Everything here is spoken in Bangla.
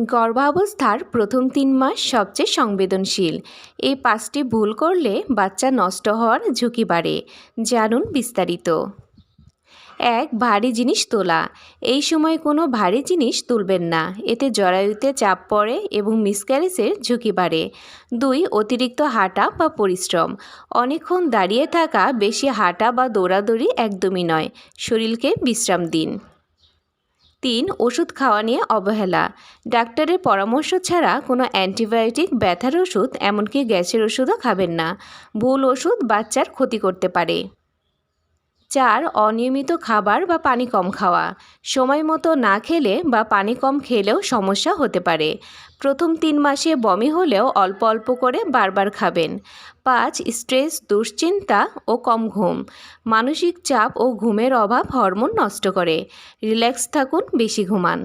গর্ভাবস্থার প্রথম তিন মাস সবচেয়ে সংবেদনশীল। এই পাঁচটি ভুল করলে বাচ্চা নষ্ট হওয়ার ঝুঁকি বাড়ে, জানুন বিস্তারিত। এক, ভারী জিনিস তোলা। এই সময় কোনো ভারী জিনিস তুলবেন না। এতে জরায়ুতে চাপ পড়ে এবং মিসক্যারেজের ঝুঁকি বাড়ে। দুই, অতিরিক্ত হাঁটা বা পরিশ্রম। অনেকক্ষণ দাঁড়িয়ে থাকা বেশি হাঁটা বা দৌড়াদৌড়ি একদমই নয়। শরীরকে বিশ্রাম দিন। তিন ওষুধ খাওয়া নিয়ে অবহেলা। ডাক্তারের পরামর্শ ছাড়া কোনো অ্যান্টিবায়োটিক, ব্যথার ওষুধ, এমনকি গ্যাসের ওষুধও খাবেন না। ভুল ওষুধ বাচ্চার ক্ষতি করতে পারে। চার অনিয়মিত খাবার বা পানি কম খাওয়া। সময় মতো না খেলে বা পানি কম খেলেও সমস্যা হতে পারে। প্রথম তিন মাসে বমি হলেও অল্প অল্প করে বারবার খাবেন। পাঁচ, স্ট্রেস, দুশ্চিন্তা ও কম ঘুম। মানসিক চাপ ও ঘুমের অভাব হরমোন নষ্ট করে। রিল্যাক্স থাকুন, বেশি ঘুমান।